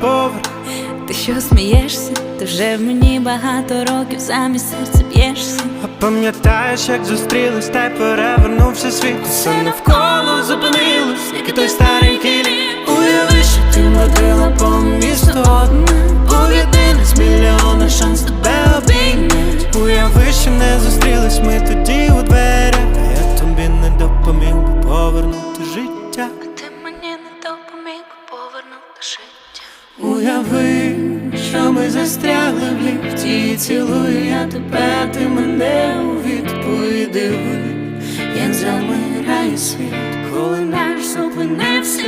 поверх. Ти що смієшся? Ти вже в мені багато років замість серця б'єшся. А пам'ятаєш, як зустрілись, та й перевернувся світ. Все навколо зупинилось, як і той старенький літ. Уяви, що ти водила по місту одна. Був єдиний з мільйона шанс тебе обійняти. Уяви, що не зустрілись ми тоді у дверях. А я тобі не допоміг би повернути життя. Ти мені не допоміг повернути життя. Уяви, що ми застрягли в ліфті, цілую я тебе, ти мене у відповіди. Як замирає світ, коли наш зупинився.